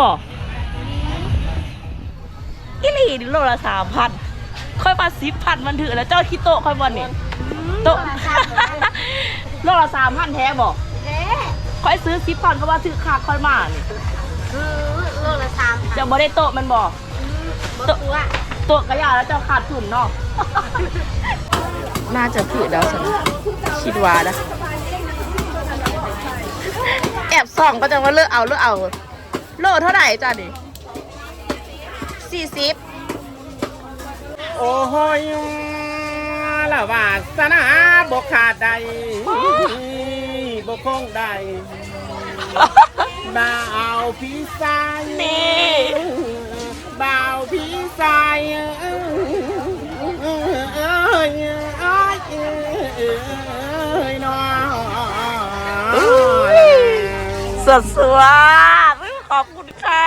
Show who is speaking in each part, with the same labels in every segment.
Speaker 1: บ่อีหลีนี่โลละสามพันค่อยมาสิบพันมันถือแล้วเจ้าที่โต๊ะค่อยบอลนี่โต๊ะโลละสามพันแท้บ่
Speaker 2: เอ๊ะ
Speaker 1: ค่อยซื้อสิบพันก็ว่าถือค่าค่อยมานี่
Speaker 2: อือโลละสามพัน
Speaker 1: จะบ่ได้โต๊ะมันบ่
Speaker 2: บ่ตัว
Speaker 1: โต๊ะกระยาแล้วเจ้าขาดทุนเนาะน่าจะถือแล้วฉันคิดว่านะแอบส่องก็จะว่าเลือกเอาเลือกเอา โลเท่าไหร่จ้ะนี่สี่สิบ
Speaker 3: โอ้โหยละวาสนาบกขาดใดบกคงใดบ่าวพี่สาย
Speaker 1: นี่
Speaker 3: บ่าวพี่สายเอ้ยเอ้ยเอ้ยเอ้ยน้อง
Speaker 1: สดสวด ขอบคุณค่ะ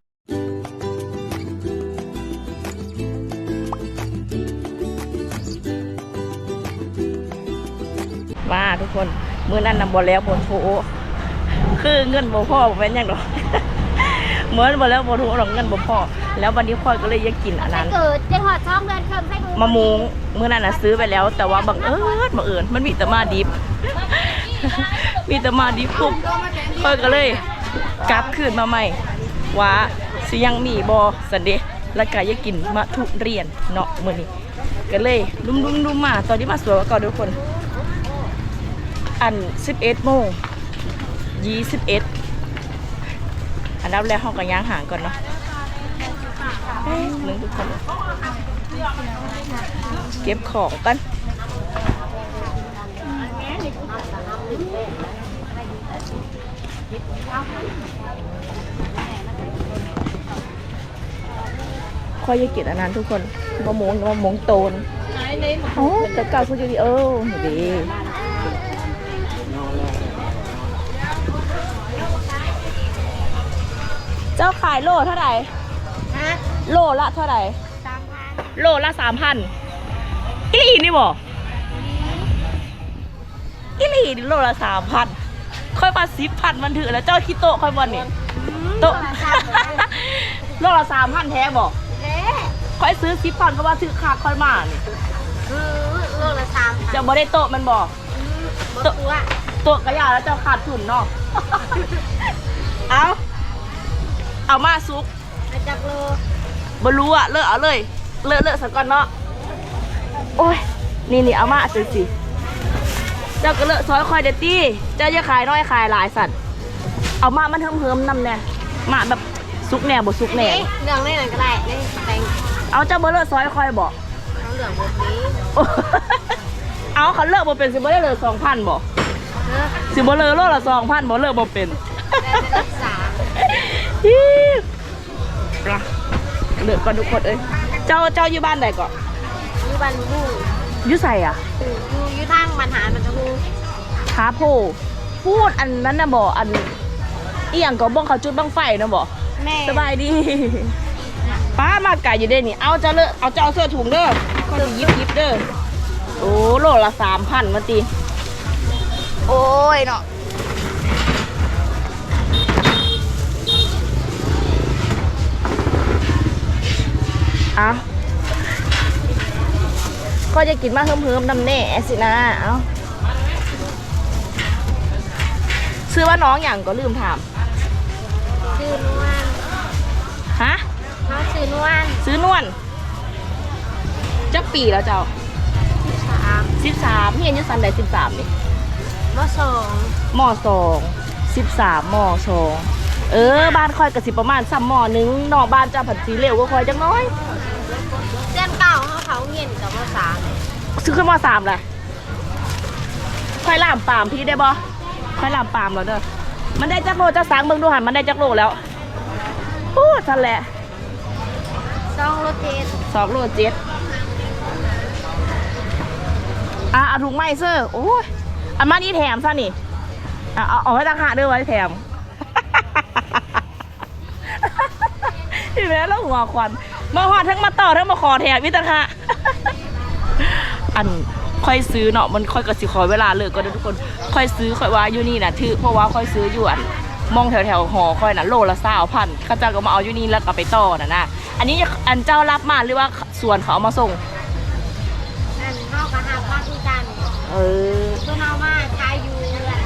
Speaker 1: มาทุกคนมื้อนั้นนำบอแล้วบนโถคือเงินบ่พ่อบ่เป็นหยังดอกเหมือนบ่แล้วบ่ถูกหรอกเงินบ่พ่อแล้ววันนี้ค่อยก็เลยอยากกินอันนั้น
Speaker 2: เกิดจะหอดช่องเดือนเคิมใส่
Speaker 1: มะม่วงมื้อนั้นน่ะซื้อไปแล้ว แต่ว่าบังเอิญบังเอิญมันมีแต่มาดิบ มีแต่มาดิบปุ๊บค่อยก็เลยกลับคืนมาใหม่ ว่าสิยังมีบอสันเดะแล้วก็อยากกินมะทุเรียนเนาะมือนี้ก็เลยดุมดุมดุมมา ตอนนี้มาสวยกว่าเก่าทุกคน อัน 11โมง21 อันดับแรกห้องก็ย่างห่างก่อนเนาะหนึ่งทุกคน เก็บของกัน ค่อยจะกินอันนั้นทุกคนมะม่วงมะม่วงโตนอ๋อแต่เก่าคุณจะดีเออดีเจ้าขายโลเท่าไหร่
Speaker 2: ฮะ
Speaker 1: โลละเท่าไหร่
Speaker 2: สามพัน
Speaker 1: โลละสามพันอีหลีนี่บ่อีหลีนี่โลละสามพันค่อยมาสิบพันมันถือแล้วเจ้าคิดโต๊ะค่อยบอลนี่โต๊ะโลละสามพันแท้บ่
Speaker 2: เอ๊ะ
Speaker 1: ค่อยซื้อสิบพันก็ว่าถือค่าค่อยมานี่
Speaker 2: อือโลละสามพัน
Speaker 1: จะบ่ได้โต๊ะมันบ่
Speaker 2: อือบ่ตัว
Speaker 1: โต๊ะกระยาแล้วเจ้าขาดทุนเนาะ เอาเอามาซุป
Speaker 2: มาจากโล
Speaker 1: บ่รู้อะเลิกเอาเลย เลิกเลิกสักก่อนเนาะ โอ้ย นี่นี่เอามาสิสิเจ้าก็เลิกซอยคอยเดตตี้เจ้าจะขายน้อยขายหลายสัตว์ เอามามันเฮิมเฮิมๆนำแน่มาแบบซุกแหน่บ่ซุกแหน่
Speaker 2: เอ๊ะเหลืองได้หน่อยก็ได้นี่แต่ง
Speaker 1: เอาเจ้าเบอร์เลอร์ซอยคอยบอก
Speaker 2: เอาเหลืองแบบนี้
Speaker 1: เอาเขาเลิกบ่เป็นสิบ่ได้เลยสองพันบ่
Speaker 2: เออ
Speaker 1: สิบ่เลยโลละสองพันบ่เลิกบ่เป็น
Speaker 2: ได้ไปรักษา
Speaker 1: ฮีปะเลิกก่อนทุกคนเอ้ยเจ้าเจ้าอยู่บ้านใดก่อน
Speaker 2: อยู่บ้านบู
Speaker 1: อยู่ใส่อะ
Speaker 2: อยู่อยู่ทางบรรหารมันจะบู
Speaker 1: คาโพพูดอันนั้นนะบอกอันอีหยังก็บ้องเขาจุดบ้างไฟนะบอก
Speaker 2: แม่
Speaker 1: สบายดี ป้ามาไก่อยู่เด้นี่ เอาเจ้าเลอะเอาเจ้าเสื้อถุงเด้อก็สิยิบยิบเด้อ โอ้โลละสามพันมาตี โอ้ยเนาะเอาก็จะกินมาเฮิมๆนำแน่สินะ เอาซื้อว่าน้องอย่างก็ลืมถาม
Speaker 2: ชื่อนวล
Speaker 1: ซื้อนวลจักปีแล้วเจ้า
Speaker 2: สาม
Speaker 1: สิบสามเฮียนอยุสันใดสิบสามนี่
Speaker 2: มสอง
Speaker 1: มสองสิบสามมสองเออ บ้านคอยกับสิประมาณสามมหนึ่งนอกบ้านเจ้าผัดสีเหลวก็คอยจังน้อย
Speaker 2: เส้นเก่าเขาเขาเงียนกับมสาม
Speaker 1: ซื้อขึ้นมสามแหละคอยล่ามปามพี่ได้บ่คอยล่ามปามแล้วเด้อมันได้จักโลจะสางเบิ่งดูหันมันได้จักโลแล้วโอ้ทันแหละ
Speaker 2: สองโลเทส
Speaker 1: สองโลเจ็ดอะเอาถุงไม้เซอร์โอ้ยอันมานี่แถมซะนี่อะเอาเอาไว้ต่างหากด้อไว้แถมพี่แม่แล้วหัวควันมาหอดทั้งมาต่อทั้งมาขอแถมวิตาค่ะอันค่อยซื้อเนาะมันค่อยกระสิขอเวลาเลิกก็ได้ทุกคน ค่อยซื้อค่อยว่าอยู่นี่นะถือเพราะว่าค่อยซื้ออยู่อันมองแถวแถวหอค่อยนะโลละสาวพันข้าเจ้าก็มาเอาอยู่นี่แล้วก็ไปต่อนะนะ อันนี้อันเจ้ารับมาหรือว่าส่วนเขาเอามาส่ง
Speaker 2: นั่นเข้ากับหาบ้านคือกัน
Speaker 1: เออ
Speaker 2: เพื่อนเอามาใช้อยู่เรือน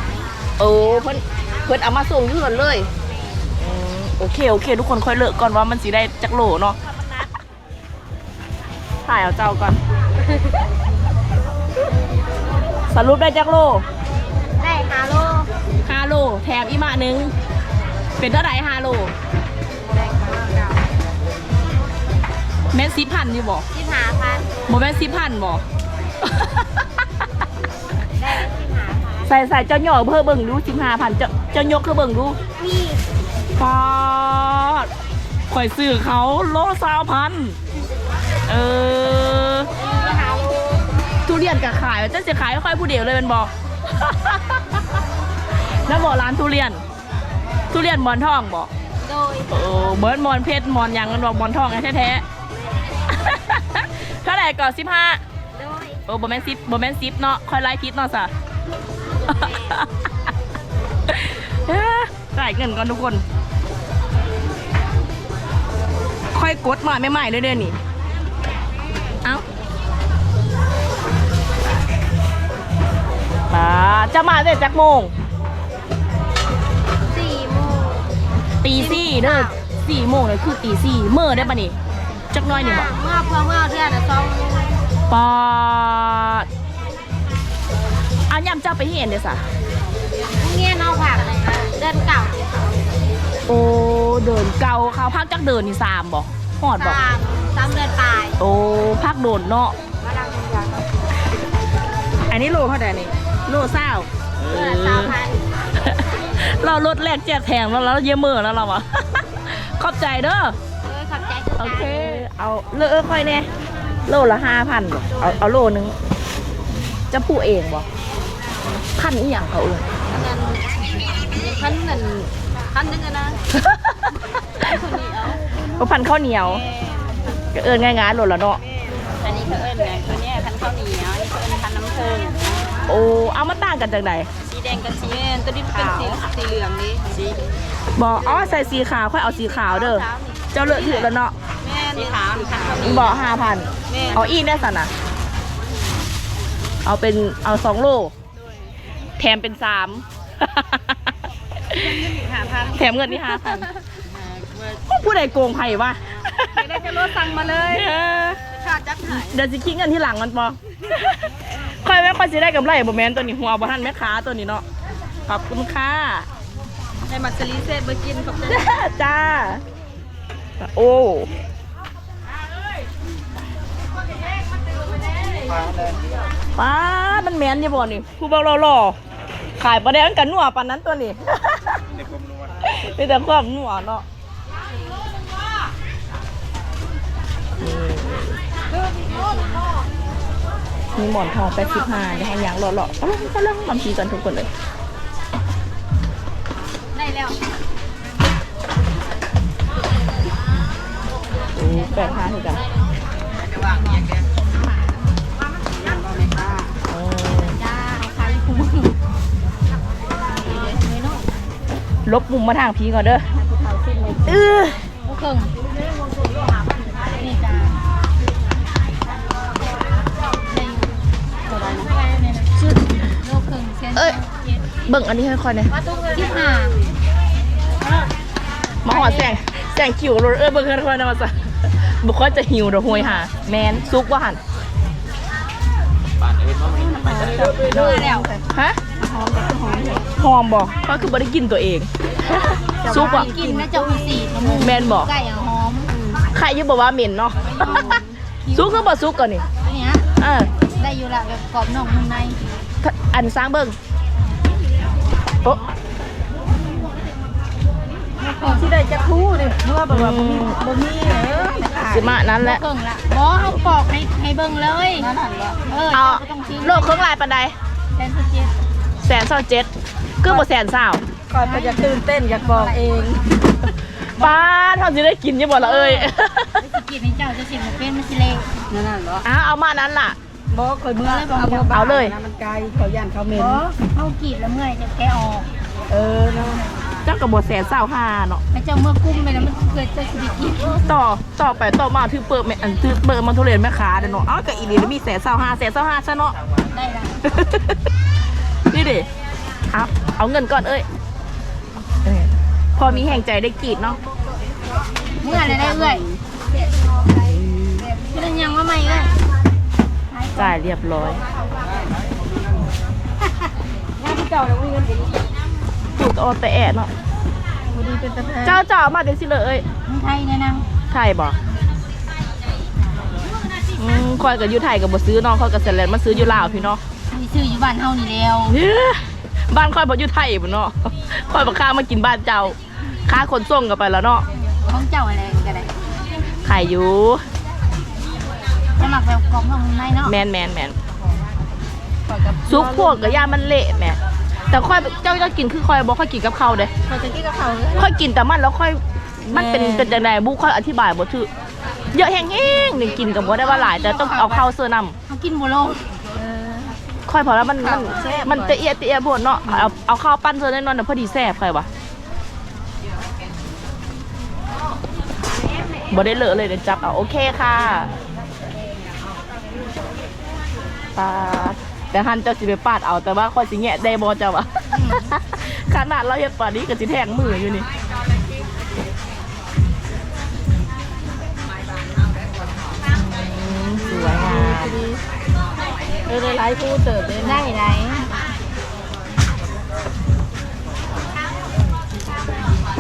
Speaker 1: โอ้เพิ่นเพิ่นเอามาส่งที่สวนเลยอืมโอเคโอเค ทุกคนค่อยเลิกก่อนว่ามันสิได้จักโลเนาะถ่ายเอาเจ้าก่อน สรุปได้จักโล
Speaker 2: ได้ฮาโล
Speaker 1: ฮาโลแถมอีกมาหนึ่งเป็นเท่าไหร่ฮาโล แม่นสิพันอยู่บ่
Speaker 2: ที่หาพัน
Speaker 1: บ่แม่นสิพันบ่
Speaker 2: ได้ที่หาพัน
Speaker 1: ใส่ใส่เจ้าหย่อเพิ่มเบิ่งดูสิบห้าพันเจ้าเจ้ายกคือเบิ่งดู
Speaker 2: มี
Speaker 1: ปาดข่อยซื้อเขาโลสาวพันเออ
Speaker 2: ที่หาโล
Speaker 1: ทุเรียนกับขายเจ้าจะขายค่อยผู้เดียวเลยเป็นบอก แล้วบอกร้านทุเรียน ทุเรียนหมอนทองบอก
Speaker 2: โดย
Speaker 1: เออเบิร์ดหมอนเพชรหมอนหยังกันบอกหมอนทองไงแท้ๆเท่าไหร่ก่อนสิบห้า
Speaker 2: โดย
Speaker 1: โอ้บอแมนซิปบอแมนซิปเนาะค่อยไล่พิษเนาะสะเอ้อจ่ายเงินก่อนทุกคน ค่อยกดมาไม่ใหม่ๆเรื่อยๆนี่เอ้าอ่าจะมาได้จักโมง
Speaker 2: สี่โมง
Speaker 1: ตีสี่เด้อสี่โมงเลยคือตีสี่เมื่อได้ปะนี่ จักหน้อยนี่บอก
Speaker 2: เมื่อเพื่อเมื่อเดือนละสองโมง
Speaker 1: ปอดเอายำเจ้าไปเห็นเด้อสะ
Speaker 2: เงี้ยนเอาผักเลยนะเดือนเก่าที่เขา
Speaker 1: โอ้เดินเก่าเขาพักจักเดินนี่สามบอกหอดบอก
Speaker 2: สามสามเดือนปลาย
Speaker 1: โอ้พักโดนเนาะ
Speaker 2: มาดังทุกอย่าง
Speaker 1: อันนี้โลเท่าไหร่นี่โลเศร้า
Speaker 2: เดือนละสามพัน
Speaker 1: เราลดแลกแจกแถมแล้วเราเยี่ยมเมื่อแล้วเราอะขอบใจเด้อ
Speaker 2: เอ้ยขับใจ
Speaker 1: โอเค เอาเลอะค่อยแน่โลละห้าพันบ่เอาเอาโลนึง จะผู้เองบ่พันอีหยังเขาเอื่น
Speaker 2: พันหนึ่งพันหนึ่งอะนะ
Speaker 1: ก็พันข้าวเหนียวก็เอินง่ายๆโลละเนาะ
Speaker 2: อันนี้เขาเอิ้นไงตัวเนี้ยพันข้าวเหนียวอันนี้เขาเอิ้นพันน้ำผึ้ง
Speaker 1: โอ้เอามาต่างกันจากไหน
Speaker 2: สีแดงกับสีเงินตัวนี้เป็นสีสีเหลืองนี่สี
Speaker 1: บอกอ๋อใส่สีขาวค่อยเอาสีขาวเด้อเจ้าเลือกถือแล้วเนาะ
Speaker 2: แม่สีขาวพันข้าวเหนียว
Speaker 1: บอกห้าพัน
Speaker 2: แม่
Speaker 1: เอาอีกแน่สันนะเอาเป็นเอาสองโลแถมเป็นสาม
Speaker 2: หาพัน
Speaker 1: แถมเงินที่ห้าพันผู้ใดโกงไผ่วะ
Speaker 2: ได้จะรถสั่งมาเลย
Speaker 1: เออ
Speaker 2: ขาดจับหาย
Speaker 1: เดี๋ยวจะคิดเงินที่หลังมันปอค่อยแม่ค่อยสิได้กำไรบ่แมนตัวนี้หัวบ่ทันแม่ค้าตัวนี้เนาะขอบคุณค่ะ
Speaker 2: ในมักสลีเซตเบอร์กินขอบใจ
Speaker 1: จ้า โอ้ ป้าดมันแมนอยู่บ่นี่ผู้เบาหล่อๆขายประเด็นกันนัวปานนั้นตัวนี้
Speaker 3: ในกรมนวล
Speaker 1: มีแต่ความนัวเนาะมีหมอนทองไปสิบห้าเดี๋ยวให้ยางหล่อๆต้องก็เรื่องความชีกันทุกคนเลย
Speaker 2: ได้แล้ว
Speaker 1: โอ้แปดห้าถูกกัน ลบมุมมาทางพีก่อนเด้อเออ
Speaker 2: โอเคนี่จ้าชุดโลครึ่งเซน
Speaker 1: เอ้ยเบิ่งอันนี้ค่อยๆเนี่ย
Speaker 2: ที่ห้า
Speaker 1: มาหอดแสงแสงคิวรถเออเบิ่งค่อยๆนะมาซะบุคคลจะหิวเดอกหวยหาแมนซุกว่าหัน
Speaker 3: ป่านเอ็นว่ามันทำไมจะได้
Speaker 2: เมื่อแล้ว
Speaker 1: ฮะ หอมบ่ก็คือบ่ได้กินตัวเองซุปอะ
Speaker 2: กินนะเจ้าอีสีมะม่วง
Speaker 1: แมนบ่
Speaker 2: ไก่อะหอม
Speaker 1: ใครอยุบอกว่าเหม็นเนาะซุกก็บ่ซุกก่อนนี่
Speaker 2: อันเนี้ย
Speaker 1: เออ
Speaker 2: ได้อยู่ละแบบกรอบนอกนุ่มใน
Speaker 1: ถ้าอันสร้างเบิ่งโอ้
Speaker 2: ที่ได้จะคู่ดิเพราะว่าแบบว่าบ่มีบ่มีเออ
Speaker 1: สิมานั้นแหละ
Speaker 2: เบิ่งละบ่เฮาปอกให้ให้เบิ่งเลยนั่นหั่นละเออ
Speaker 1: เอา
Speaker 2: เจ้าก็ต้องซื้อ
Speaker 1: โลกเครื่องลายปันใด
Speaker 2: แสนสิบเจ็ด
Speaker 1: แสนเศร้าเจ็ดคือบ่แสนเศร้า
Speaker 2: ก่อนก็จะตื่นเต้นอยากบอกเอง
Speaker 1: ป้าเท่าสิได้กินอยังบ่ละเอ้ย
Speaker 2: ไม่สิกินให้เจ้าจะสิบ่เป็นมันสิเละนั่นน่ะเหรอ
Speaker 1: อ้าเอามานั้นล่ะ
Speaker 2: บ่เคยเมื่อเลยบ่เอา
Speaker 1: เอาเลย
Speaker 2: มันไกลเขาย่านเขาเหม็นบ่เฮากรีดแล้วเมื่อยจะแกะออกเออเนาะ
Speaker 1: เจ้ากับบทแสนเศร้าห้าเนาะ
Speaker 2: ไอ้เจ้าเมื่อกุ้มไปแล้วมันเกิดจะชีวิตอีก
Speaker 1: ต่อต่อไปต่อมาถือเปิดแม่อันถือเปิดมาทุเรียนแม่ค้าเด้อเนาะเอ้ากับอีนี่มีแสนเศร้าห้าแสนเศร้าห้าซะเนาะ
Speaker 2: ได้ละ
Speaker 1: นี่ดิครับ เอาเงินก่อนเอ้ยเออพอมีแห่งใจได้กรีดเนาะ
Speaker 2: เมื่อไรได้เอ้ยเป็นยังว่าไม่เอ้ย
Speaker 1: จ่ายเรียบร้อย
Speaker 2: งานที่เก่าแล้วมีเงินดี
Speaker 1: ถูกเอาแต่แอะเนาะ
Speaker 2: พอดีเป็นตะแพง
Speaker 1: เจ้าเจ้าเอามาเดี๋ยวสิเลยเอ้ย
Speaker 2: ไทยเนี่ยนาง
Speaker 1: ไทยบ่อืมคอยกับยูไทยกับบ่ซื้อเน้องคอยกับเซเลนมาซื้ออยู่ลาวพี่เนาะ
Speaker 2: มีชื่ออยู่บ้านเฮานี่แล้ว
Speaker 1: เฮ้ยบ้านคอยบ่อยู่ไทยบ่เนาะคอยบ่ข้ามากินบ้านเจ้าค่าขนส่งกันไปแล้วเนาะ
Speaker 2: ของเจ้าอะไรกันได้
Speaker 1: ขายอยู่
Speaker 2: จะหมักแบบกรอบนอกในเนาะ
Speaker 1: แมนแมนแมนซุปพวกกับย่ามันเละแหม่แต่ค่อยเจ้าเจ้ากินคือค่อยบ่ค่อยกินกับข้าวเด้
Speaker 2: พอจะกินกับเขา
Speaker 1: ค่อยกินแต่มันแล้วค่อยมันเป็น
Speaker 2: แม่
Speaker 1: เป็นจังไดบุค่อยอธิบายบ่ถูกเยอะแห้งๆนี่กินกับบ่ได้ว่าหลายแต่ต้องเอาข้าวเสื้อนํ
Speaker 2: เขากินโบโลง
Speaker 1: ค่อยพอแล้วมันมัน
Speaker 2: แซ่บ
Speaker 1: มันเตะเอียเตะเอียบดเนาะเอาเอาข้าวปั้นเจอแน่นอนเดี๋ยวพอดีแซ่บค่อยวะบ่ได้เลอะเลยเดี๋ยวจับเอาโอเคค่ะปาดแต่หันเจ้าสิไปปาดเอาแต่ว่าค่อยสิแงะได้บ่เจ้าวะขนาดเราเฮ็ดปานนี้ก็สิแทงมืออยู่นี่สวยงาม
Speaker 2: เออไลฟ์ผู้เติบเลยได้ไหน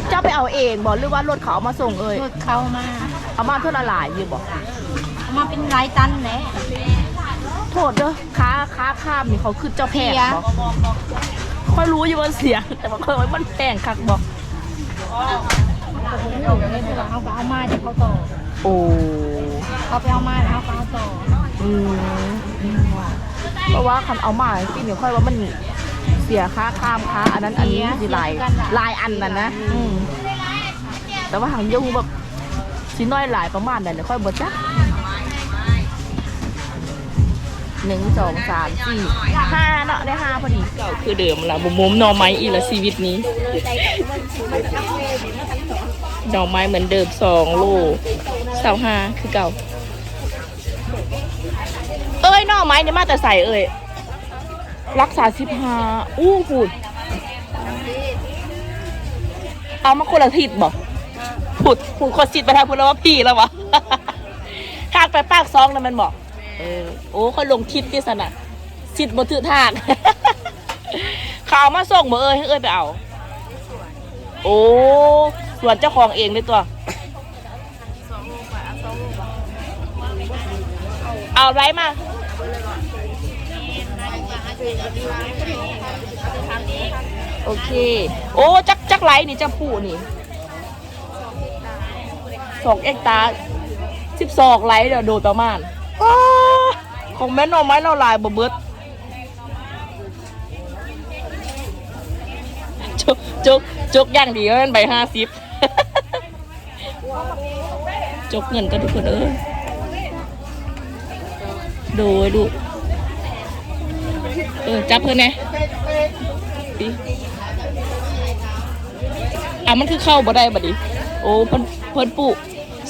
Speaker 1: เจ้าไปเอาเองบอกหรือว่ารถเขาเอามาส่งเอ่ย
Speaker 2: รถเข้ามา
Speaker 1: เอามาเท่าละหลายอยู่บอก
Speaker 2: เอามาเป็นรายตันแหละ
Speaker 1: โทษเด้อค้าค้าข้ามนี่เขาคือเจ้าแพง
Speaker 2: เสีย
Speaker 1: บอกค่อยรู้อยู่ว่าเสียแต่ว่าค่อยว่ามันแพงคักบอก
Speaker 2: เขาก็เอามาจากเขาต่อ
Speaker 1: โอ้
Speaker 2: เขาไปเอามาแล้วเขาก็เอาต่อ
Speaker 1: อืม เพราะว่าคันเอามาพี่เนี่ยค่อยว่ามันเสียค่าข้ามค้าอันนั้นอันนี้สิหลายหลายอันน่ะนะแต่ว่าหางยูแบบชิ้นน้อยหลายประมาณนั้นเดี๋ยวค่อยบดจ้ะหนึ่งสองสามสี่ห้าเนาะได้ห้าพอดีเก่าคือเดิมละบุมุมนอไม้อีละชีวิตนี้หน่อไม้เหมือนเดิมสองโลสาห้าคือเก่า เอ้ยน่อไม้นี่มาแต่ใส่เอ้ยรักษาสิบห้าอู้พูดเอามาคนละทิศบอกพูดพูดคนสิทธิ์ไปทางพูดแล้วว่าพี่แล้ววะทางไปปากซองนั่นมันบอกเออโอ้ค่อยลงทิศที่สนะสิทธิ์บนถือทางข่าวมาส่งบ่เอ้ยให้เอ้ยไปเอา โอ้ส่วนเจ้าของเองเลยตัว เอาไรมา โอเค โอ้ จักจักไรนี่จะผูนี่สองเอกตาสิบสองไรเดี๋ยวโดดประมาณของแม่นอไม้เราลายบ่เบิดจกจกจกย่างดีก็เป็นใบห้าสิบจกเงินกันทุกคนเออ โดยดูเออจับเพื่อนไงดิอะมันคือเข้าบ่ได้บัดดิโอ้เพิ่นเพิ่นปลูก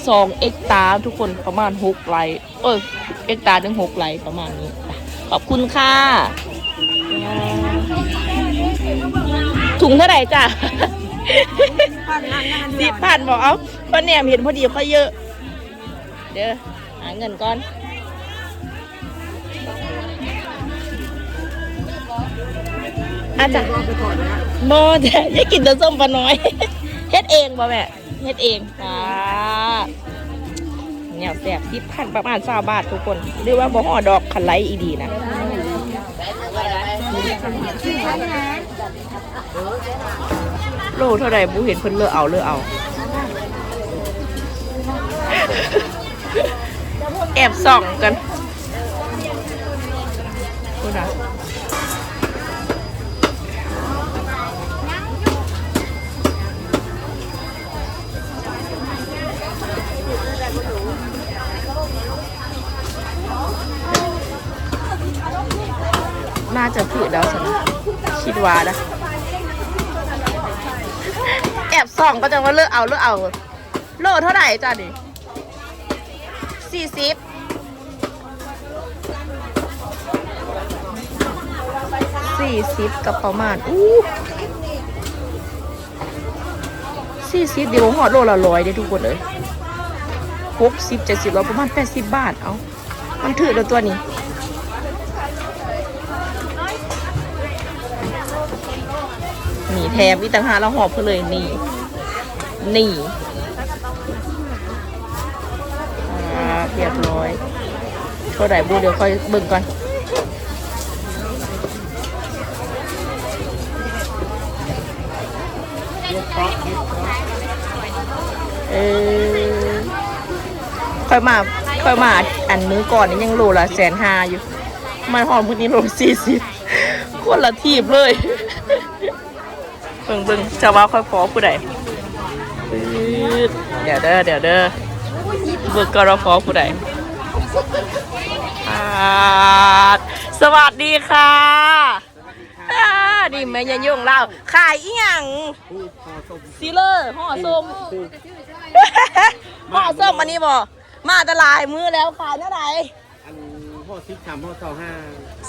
Speaker 1: สองเอกตาทุกคนประมาณหกไร่เออเอกตาถึงหกไร่ประมาณนี้ ขอบคุณค่ะ ถุงเท่าไหร่จ้ะสิบพันบอกเอาเพราะเนี่ยเห็นพอดีเขาเยอะ เดี๋ยวหาเงินก่อน อาจารย์โมแต่ย่ากินแต่ส้มปลาน้อย เฮ็ดเองบ่แม่เฮ็ดเองอ่าเนี่ยแสบที่พันประมาณสาบาททุกคนหรือว่าบ่ห่อดอกคันไลอีดีนะโลเท่าไหร่บูเห็นเพิ่นเลือกเอาเลือกเอา แอบส่องกันพูดนะ น่าจะถือแล้วสินะคิดว่านะแอบส่องก็จะว่าเลือกเอาเลือกเอา โลเท่าไหร่จ้ะดิสี่สิบสี่สิบกับประมาณอู้สี่สิบเดี๋ยวหอดโลละร้อยเด้ทุกคนเลยหกสิบเจ็ดสิบร้อยประมาณแปดสิบบาทเอามันถือแล้วตัวนี้ แถมอีต่างหากแล้วหอบเพื่อเลยนี่ นี่เรียบร้อยเท่าไหร่บูเดี๋ยวค่อยเบิ่งก่อนเออค่อยมา ค่อยมาอันมื้อก่อนนี่ยังโลละแสนห้าอยู่ มันหอมพวกนี้โลสี่สิบคนละทีบเลย เบิ่งเบิ่งจะว่าค่อยพอผู้ใดปื๊ดเดี๋ยวเด้อเดี๋ยวเด้อเบิ่งกรฟอผู้ใดอ่าสวัสดีค่ะอ่านี่แม่ยายยงเล่าขายอีหยังซีเลอร์ห่อส้มห่อส้มอันนี้บ่มาตลาดมือแล้วขายเท่าไหร่
Speaker 3: อันพ่อซิกสามพ่อเท่าห้า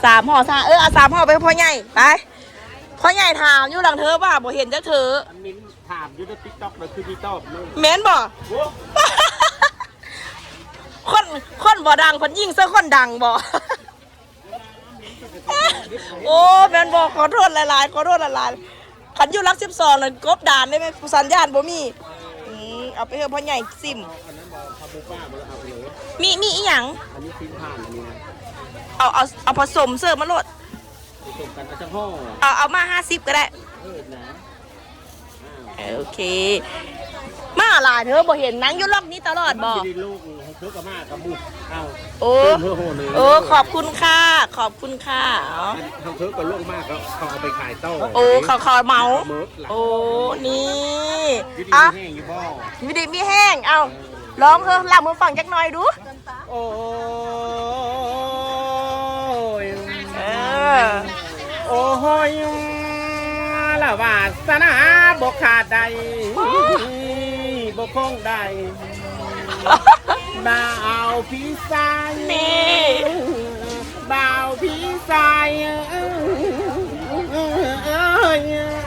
Speaker 1: สามห่อซาเออเอาสามห่อไปให้พ่อใหญ่ไป พ่อใหญ่ถามอยู่หลังเธอป่ะบ่เห็นจักเธอ
Speaker 3: อันมิ้นถามอยู่ในติ๊กต็อกเลยคือดีตอบเลย
Speaker 1: แม้นบ่
Speaker 3: โอ้
Speaker 1: คนคนบ่ดังคนยิ่งซะคนดังบ่ โอ้แม่นบ่ขอโทษหลายๆ ขอโทษหลายๆขันอยู่รักสิบสองเลยกบด่านได้ไหมสัญญาณบ่มีอืมเอาไปเถอะพ่อใหญ่ซิม
Speaker 3: อันนั้นบอกคาบูป้ามาแล้วเอาไปเลย
Speaker 1: มีมีอีหยัง
Speaker 3: อันนี้ทิ้งผ่านอันนี้นะ
Speaker 1: เอาเอาเอาผสมเสิร์ฟมาโลด
Speaker 3: ผ สมกันเอาจะห่อ
Speaker 1: เอาเอามาห้าสิบก็ได้
Speaker 3: เออนะ
Speaker 1: โอเค มาหลายเธอบ่เห็นหนังอยู่ล็อกนี้ตลอดบ่
Speaker 3: มันจะได้ลูกเธอกับมากกับบุกเอา
Speaker 1: โอ้
Speaker 3: เพิ่มเพิ่มเลย
Speaker 1: โอ้ขอบคุณค่ะ ขอบคุณค่ะอ๋อ
Speaker 3: ทางเธอกับลูกมากก็เขาเอาไปขายโต้
Speaker 1: โอ้เขาเขาเมา
Speaker 3: เมิร์ดหลัง
Speaker 1: โอ้นี่
Speaker 3: วิธี
Speaker 1: อะ
Speaker 3: แห้งอยู่บ่
Speaker 1: วิดีมีแห้งเอาร้องเถอะลำมือฟังจักหน่อยดู
Speaker 3: โอ้ย
Speaker 1: เออ
Speaker 3: โอ้ยละวาสนาบกขาดใดบกคงใดบ่าวพี่สาย
Speaker 1: นี่
Speaker 3: บ่าวพี่สายเอ้ยเอ้ย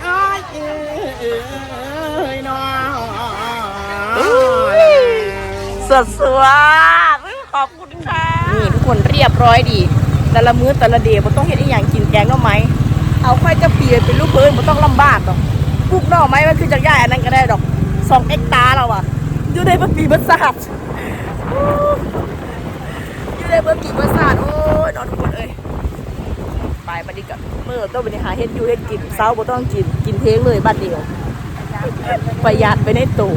Speaker 3: เอ้ยเอ้ยน้อง
Speaker 1: สดสวดขอบคุณค่ะนี่ทุกคนเรียบร้อยดี แต่ละมื้อแต่ละเดย์บ่ต้องเห็นอีหยังกินแกงหน่อไม้เอาค่อยจะเปียเป็นลูกเพิ่นบ่ต้องลำบากดอกปลูกหน่อไม้มันคือจากย่ายอันนั้นก็ได้ดอกสองเอ็กตาร์แล้วอะอยู่ในบัปีบัสาดอยู่ในบัปีบัสาดโอ้ยนอนทุกคนเอ้ยไปบัดนี้กับมื้อต้องไปหาเฮ็ดอยู่เฮ็ดกินเช้าบ่ต้องกินกินเทงเลยบัดเดียวประหยัดไปในตู้